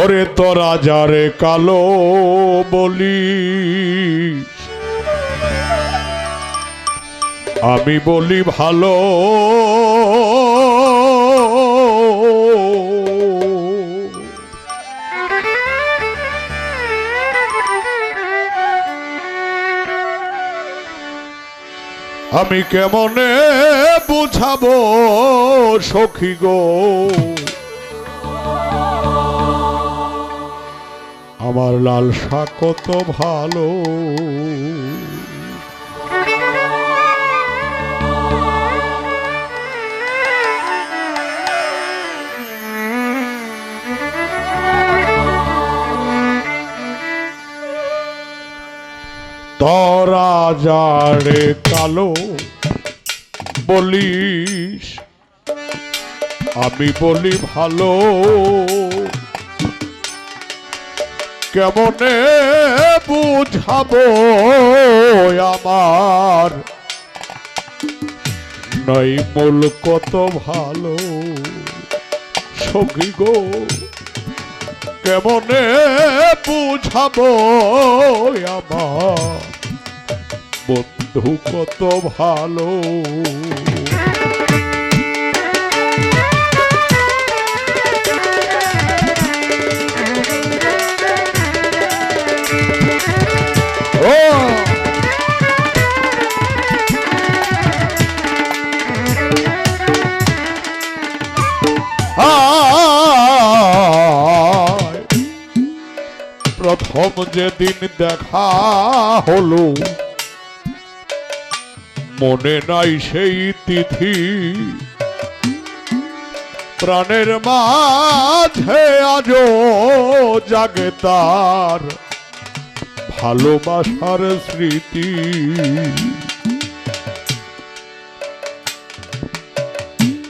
ওরে তোরা যারে কালো বলি। আমি বলি ভালো। আমি কেমনে বুঝাবো সখী গো? আমার লালসা কত ভালো। তরা কালো বলিস আমি বলি ভালো। কেমনে বুঝাবো আমার? নাই মূল কত ভালো সখী গো, কেমনে বুঝাবো আমার? বন্ধু কত ভালো প্রথম যেদিন দেখা হলো, মনে নাই সেই তিথি। প্রাণের মাঝে আজও জাগে তার ভালোবাসার স্মৃতি।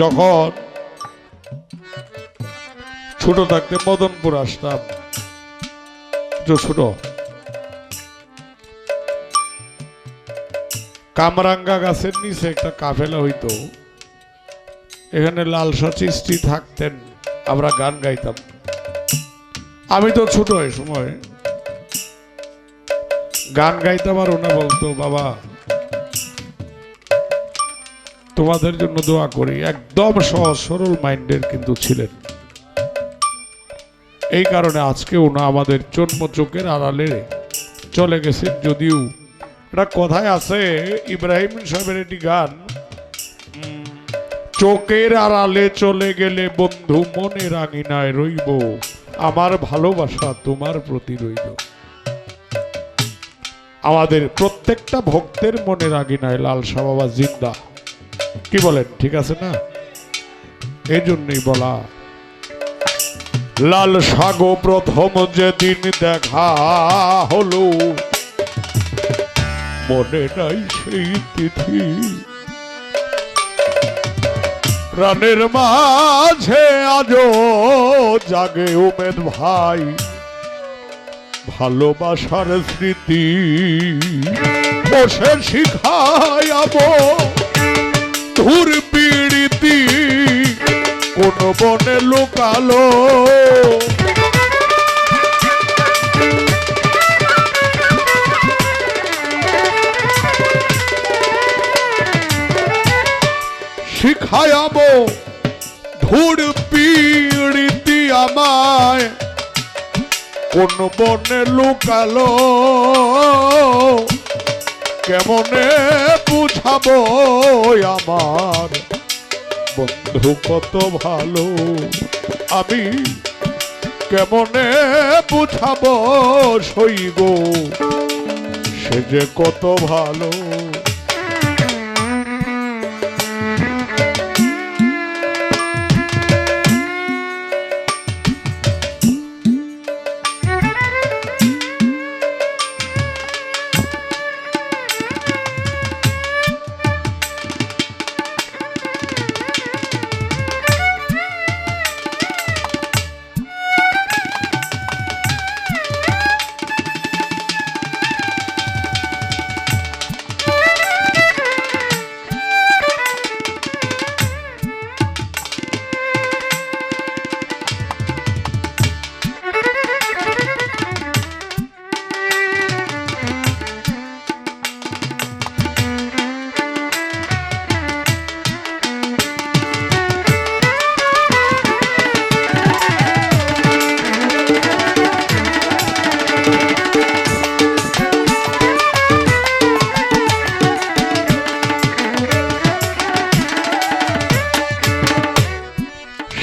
যখন ছোট থাকতে মদনপুর আসতাম যে ছোট। কামরাঙ্গা গাছের নিচে একটা কাফেলা হইতো। এখানে লাল সচিস্তি থাকতেন, আমরা গান গাইতাম। আমি তো ছোট এই সময়। গান গাইতাম আর ওনা বলতো, বাবা, তোমাদের জন্য দোয়া করি। একদম সহজ, সরল মাইন্ডের কিন্তু ছিলেন। এই কারণে আজকে ওনা আমাদের জন্ম চোখের আড়ালে চলে গেছেন যদিও। একটা কথায় আছে, ইব্রাহিম সাহেবের একটি গান চোখের আড়ালে চলে গেলে বন্ধু মনে আঙিনায় রইব, আমার ভালোবাসা তোমার প্রতি রইল। আমাদের প্রত্যেকটা ভক্তের মনের আগিনায় লালসা বাবা জিন্দা। কি বলেন, ঠিক আছে না? এই জন্যই বলা লাল সাগো প্রথম যেদিন দেখা হলো, মনে নাই সেই তিথি। প্রাণের মাঝে আজও জাগে উমেদ ভাই, ভালোবাসার স্মৃতি বসে শিখায়াবো ধুর পিড়িতি কোন বনে লুকালো? শিখায়াবো ধুর পিড়িতি আমায়। কোন বনে লুকালো? কেমনে বুঝাবো আমার বন্ধু কত ভালো। আমি কেমনে বুঝাবো সইগো সে যে কত ভালো।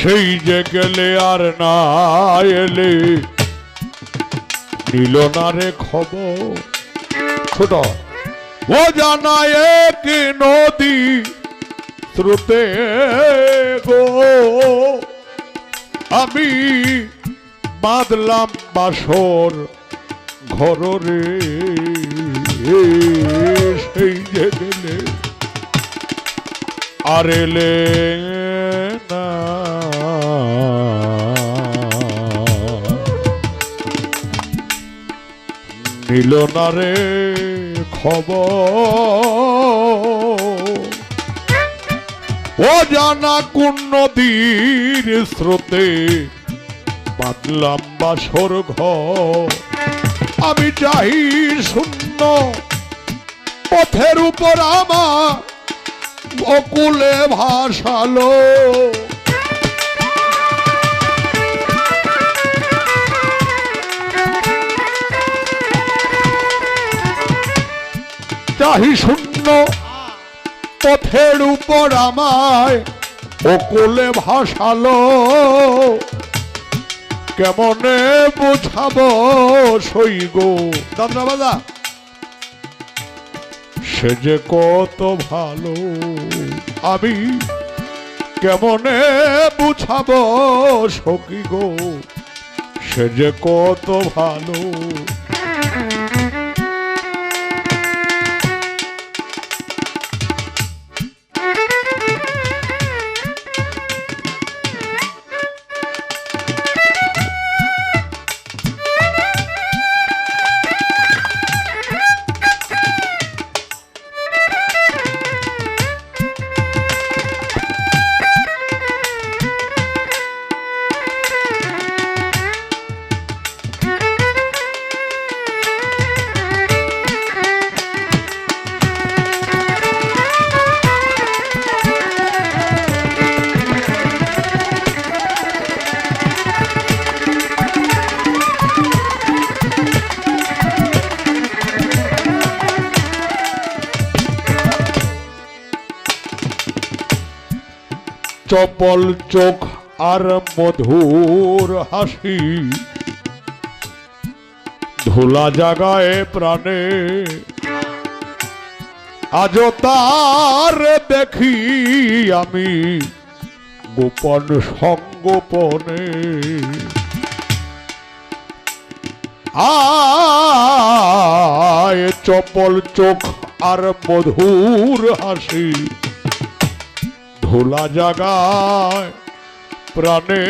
সেই যে গেলে আর না এলে। নিল না রে খবর। ও জানায় কি নদী শ্রুতে গো। আমি বাঁধলাম বাসর ঘরে সেই যে গেলে আর এলে। না খবর। ও জানা কোন নদীর স্রোতে বাঁধলাম বাসর ঘর। আমি চাই শূন্য পথের উপর আমার বকুলে ভাসালো। চাহি শূন্য। পথের উপর আমায় বকুলে ভাসালো। কেমনে বোঝাবো সই গো? দাদা বাদা সে যে কত ভালো। আমি কেমনে বুঝাবো সখী গো? সে যে কত ভালো। চপল চোখ আর মধুর হাসি। ধুলা জাগায় প্রাণে। আজ তার দেখি আমি গোপন সঙ্গোপনে। আয় চপল চোখ আর মধুর হাসি। ধুলা জাগায় প্রাণে।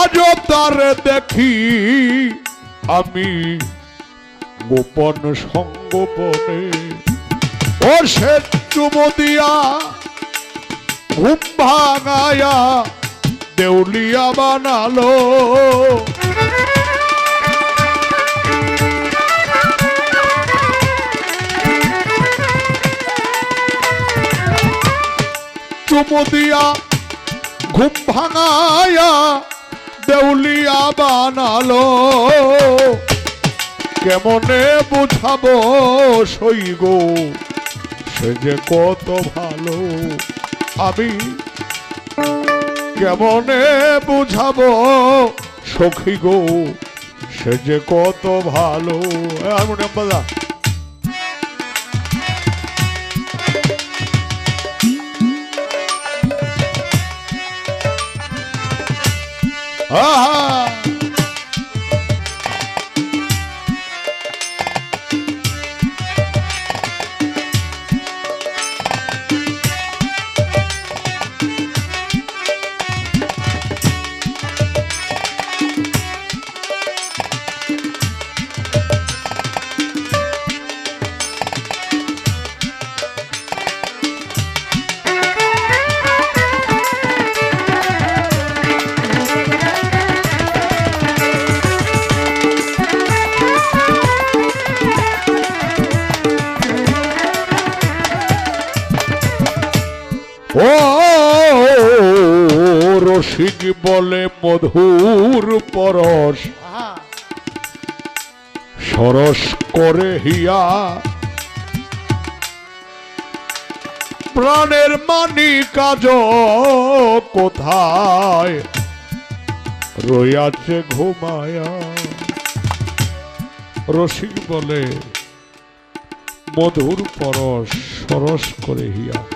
আজও তার দেখি আমি গোপন সঙ্গোপনে। ও সে চুমো দিয়া ঘুম ভাঙায়া দেউলিয়া বানালো। চুমু দিয়া ঘুম ভাঙায়া দেউলিয়া বানালো। কেমনে বুঝাবো সই গো? সে যে কত ভালো। আমি কেমনে বুঝাবো সখী গো? সে যে কত ভালো। হারমোনিয়াম বাজা Aha! রসিক বলে মধুর পরশ। সরস করে হিয়া। প্রাণের মানি কাজ কোথায়? রইয়াছে ঘুমায়া। রসিক বলে মধুর পরশ সরস করে হিয়া।